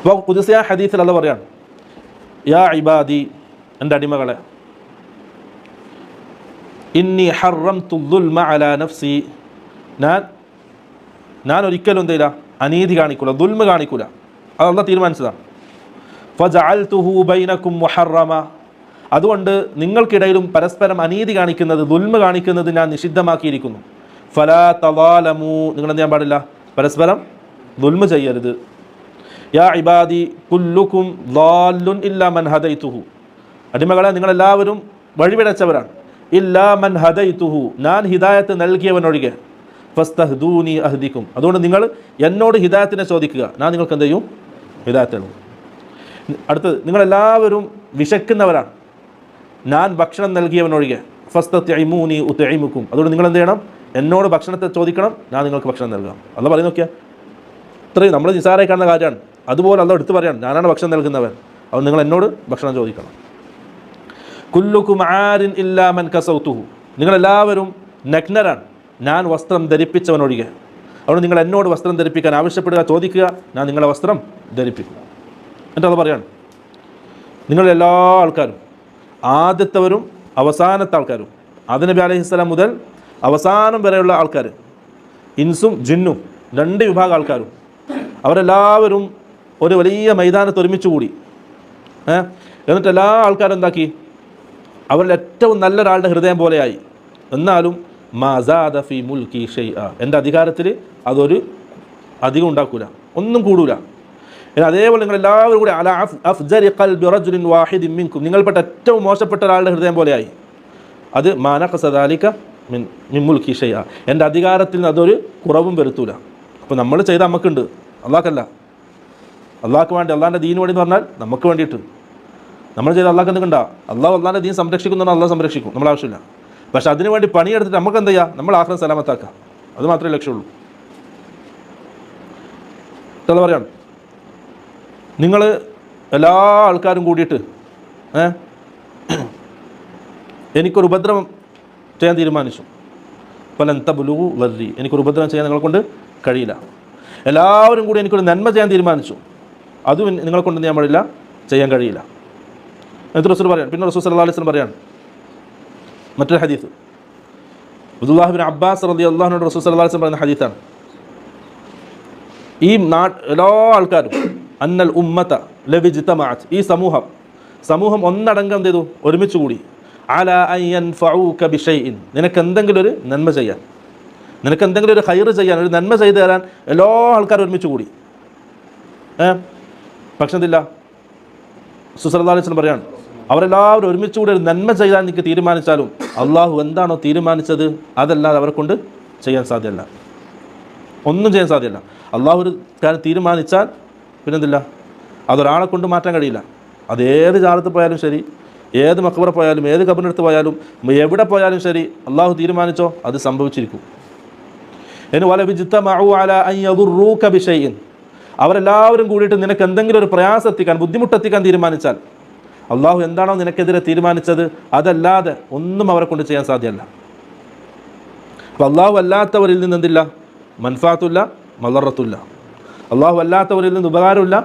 അപ്പോൾ കുതിസിയ ഹദീസിൽ അല്ല പറയാണ് യാ ഇബാദി എന്റെ അടിമകളെ ഇന്നി ഹറം തുൽമ അല നഫ്സി ഞാൻ ഞാൻ ഒരിക്കലും എന്തില്ല അനീതി കാണിക്കൂല ദുൽമ കാണിക്കൂല. അതല്ല തീരുമാനിച്ചതാണ്. ഫജഅൽതുഹു ബൈനക്കും മുഹറമ. അതുകൊണ്ട് നിങ്ങൾക്കിടയിലും പരസ്പരം അനീതി കാണിക്കുന്നത് ദുൽമ കാണിക്കുന്നത് ഞാൻ നിഷിദ്ധമാക്കിയിരിക്കുന്നു. ഫലാ തവാലമു നിങ്ങൾ എന്ത് ചെയ്യാൻ പാടില്ല? പരസ്പരം ദുൽമ ചെയ്യരുത്. യാ ഇബാദി കുല്ലുക്കും ലാലുൻ ഇല്ലാ മൻ ഹദൈത്തുഹു അടിമകളെ നിങ്ങളെല്ലാവരും വഴിവിടച്ചവരാണ് ഇല്ലാ മൻ ഹദൈതുഹു. ഞാൻ ഹിദായത്ത് നൽകിയവനൊഴികെ. ഫസ്തഹ്ദൂനി അഹ്ദിക്കും. അതുകൊണ്ട് നിങ്ങൾ എന്നോട് ഹിദായത്തിനെ ചോദിക്കുക. ഞാൻ നിങ്ങൾക്ക് എന്ത് ചെയ്യും? ഹിദായത്ത് നൽകും അടുത്തത് നിങ്ങളെല്ലാവരും വിശക്കുന്നവരാണ്. ഞാൻ ഭക്ഷണം നൽകിയവനൊഴികെ. ഫസ്തൂനി ഉത്തൈമുക്കും അതുകൊണ്ട് നിങ്ങൾ എന്ത് ചെയ്യണം? എന്നോട് ഭക്ഷണത്തെ ചോദിക്കണം. ഞാൻ നിങ്ങൾക്ക് ഭക്ഷണം നൽകാം. പറയുന്ന നോക്കിയാൽ ഇത്രയും നമ്മൾ നിസാരായി കാണുന്ന കാര്യമാണ്. അതുപോലെ അല്ല എടുത്തു പറയാണ് ഞാനാണ് ഭക്ഷണം നൽകുന്നവൻ. അത് നിങ്ങൾ എന്നോട് ഭക്ഷണം ചോദിക്കണം. കുല്ലുക്കും ആരിൻ ഇല്ലാമൻ കസൗത്തുഹു നിങ്ങളെല്ലാവരും നഗ്നരാണ്. ഞാൻ വസ്ത്രം ധരിപ്പിച്ചവനൊഴികെ. അതുകൊണ്ട് നിങ്ങൾ എന്നോട് വസ്ത്രം ധരിപ്പിക്കാൻ ആവശ്യപ്പെടുക ചോദിക്കുക ഞാൻ നിങ്ങളെ വസ്ത്രം ധരിപ്പിക്കുക എന്നിട്ട് അത് പറയാണ് നിങ്ങളെല്ലാ ആൾക്കാരും ആദ്യത്തവരും അവസാനത്തെ ആൾക്കാരും ആദ്യ നബി അലൈഹിസ്സലാം മുതൽ അവസാനം വരെയുള്ള ആൾക്കാർ ഇൻസും ജിന്നും രണ്ട് വിഭാഗം ആൾക്കാരും അവരെല്ലാവരും ഒരു വലിയ മൈതാനത്ത് ഒരുമിച്ച് കൂടി. എന്നിട്ട് എല്ലാ ആൾക്കാരും എന്താക്കി? അവരിൽ ഏറ്റവും നല്ലൊരാളുടെ ഹൃദയം പോലെയായി. എന്നാലും മസാദ ഫി മുൽക്കി ഷെയ് എന്റെ അധികാരത്തിൽ അതൊരു അധികം ഉണ്ടാക്കൂല. ഒന്നും കൂടൂല. അതേപോലെ നിങ്ങൾ എല്ലാവരും കൂടി അല അഫ് അഫ്ജരി ഖൽബി ബിറജുലിൻ വാഹിദിൻ മിൻകും. നിങ്ങൾപ്പെട്ട ഏറ്റവും മോശപ്പെട്ട ഒരാളുടെ ഹൃദയം പോലെയായി. അത് മാനക സദാലിക്ക മിൻ മിമ്മുൽ കീഷയ്യ എന്റെ അധികാരത്തിൽ നിന്ന് അതൊരു കുറവും വരുത്തൂല. അപ്പോൾ നമ്മൾ ചെയ്ത നമുക്കുണ്ട് അള്ളാഹ്ക്കല്ല. അള്ളാഹ്ക്ക് വേണ്ടി അള്ളാഹിന്റെ ദീന് വേണ്ടി എന്ന് പറഞ്ഞാൽ നമുക്ക് വേണ്ടിയിട്ട്. നമ്മൾ ചെയ്ത് അള്ളാഹ് എന്ത് കണ്ടാ? അള്ളാഹ് അള്ളാഹിന്റെ ദീൻ സംരക്ഷിക്കുന്ന അള്ളാഹ് സംരക്ഷിക്കും നമ്മൾ ആവശ്യമില്ല. പക്ഷേ അതിനു വേണ്ടി പണിയെടുത്തിട്ട് നമുക്ക് എന്ത് ചെയ്യുക നമ്മൾ ആഹ്റം സലാമത്താക്കുക അത് മാത്രമേ ലക്ഷ്യമുള്ളൂ. എന്താ പറയാണ് നിങ്ങൾ എല്ലാ ആൾക്കാരും കൂടിയിട്ട് ഏ? എനിക്കൊരു ഉപദ്രവം ചെയ്യാൻ തീരുമാനിച്ചു. പല ബുലു വർരി എനിക്കൊരു ഉപദ്രവം ചെയ്യാൻ നിങ്ങളെ കൊണ്ട് കഴിയില്ല. എല്ലാവരും കൂടി എനിക്കൊരു നന്മ ചെയ്യാൻ തീരുമാനിച്ചു. അതും നിങ്ങളെ കൊണ്ട് ഞാൻ പാടില്ല. ചെയ്യാൻ കഴിയില്ല. എന്നിട്ട് റസൂൽ പറയാം പിന്നെ റസൂൽ സല്ലാ അലിസ്ലം പറയാണ് മറ്റൊരു ഹദീസ്. അബ്ദുല്ലാഹിബിൻ അബ്ബാസ് റബി അള്ളാഹിനോട് റസൂൽ സല്ലാ അലിസ്ലം പറയുന്ന ഹദീസാണ്. ഈ നാ എല്ലാ ആൾക്കാരും അന്നൽ ഉമ്മത്ത ലബിജിത്തമാഅത്ത് ഈ സമൂഹം സമൂഹം ഒന്നടങ്കം എന്ത് ചെയ്തു? ഒരുമിച്ച് കൂടി. അല അയ്യൻ ഫഊക ബിഷൈഇൻ. നിനക്ക് എന്തെങ്കിലും ഒരു നന്മ ചെയ്യാൻ. നിനക്ക് എന്തെങ്കിലും ഒരു ഹൈർ ചെയ്യാൻ ഒരു നന്മ ചെയ്തു തരാൻ എല്ലാ ആൾക്കാരും ഒരുമിച്ച് കൂടി. ഏ? പക്ഷെ എന്തില്ല? സുസലതാലിസ്ലം പറയാണ് അവരെല്ലാവരും ഒരുമിച്ച് കൂടി ഒരു നന്മ ചെയ്താൽ എനിക്ക് തീരുമാനിച്ചാലും അള്ളാഹു എന്താണോ തീരുമാനിച്ചത് അതല്ലാതെ അവരെ കൊണ്ട് ചെയ്യാൻ സാധ്യമല്ല. ഒന്നും ചെയ്യാൻ സാധ്യമല്ല. അള്ളാഹു ഒരു കാര്യം തീരുമാനിച്ചാൽ പിന്നെന്തില്ല അതൊരാളെ കൊണ്ട് മാറ്റാൻ കഴിയില്ല. അത് ഏത് ജാലത്ത് പോയാലും ശരി ഏത് മക്കബറ പോയാലും ഏത് കബറിനടുത്ത് പോയാലും എവിടെ പോയാലും ശരി അള്ളാഹു തീരുമാനിച്ചോ അത് സംഭവിച്ചിരിക്കും. ഇനി വല വിജിത്തമഉ അല അൻ യദുറൂക ബിശൈഇൻ അവരെല്ലാവരും കൂടിയിട്ട് നിനക്ക് എന്തെങ്കിലും ഒരു പ്രയാസം എത്തിക്കാൻ ബുദ്ധിമുട്ടെത്തിക്കാൻ തീരുമാനിച്ചാൽ അള്ളാഹു എന്താണോ നിനക്കെതിരെ തീരുമാനിച്ചത് അതല്ലാതെ ഒന്നും അവരെ കൊണ്ട് ചെയ്യാൻ സാധ്യമല്ല. അപ്പോൾ അള്ളാഹു അല്ലാത്തവരിൽ നിന്ന് എന്തില്ല? മൻഫാത്തുല്ല മലറത്തുല്ല അള്ളാഹു അല്ലാത്തവരിൽ നിന്ന് ഉപകാരമില്ല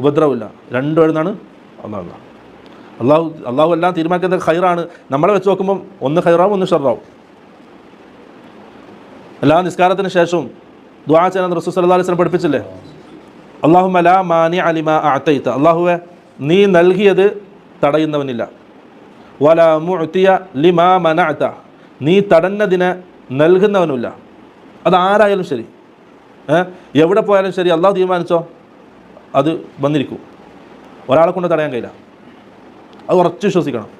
ഉപദ്രവമില്ല. രണ്ടും എഴുന്നാണ് അള്ളാഹു അള്ളാഹു അള്ളാഹു എല്ലാം തീരുമാനിക്കുന്നത് ഹൈറാണ് നമ്മളെ വെച്ച് നോക്കുമ്പം ഒന്ന് ഹൈറാവും ഒന്ന് ഷെറാവും എല്ലാ നിസ്കാരത്തിന് ശേഷവും ദ്വാചന റസൂസ് അലൈഹി വസല്ലം പഠിപ്പിച്ചില്ലേ? അള്ളാഹു മല മാനി അലിമ അത്തൈത്ത അള്ളാഹുവെ നീ നൽകിയത് തടയുന്നവനില്ല. വല മുഅ്തിയ ലിമാ മനഅത. നീ തടഞ്ഞതിന് നൽകുന്നവനുമില്ല. അതാരായാലും ശരി. എവിടെ പോയാലും ശരി. അള്ളാഹു തീരുമാനിച്ചോ? അത് വന്നിരിക്കും. ഒരാളെ കൊണ്ട് തടയാൻ കഴിയില്ല. അത് ഉറച്ചു വിശ്വസിക്കണം.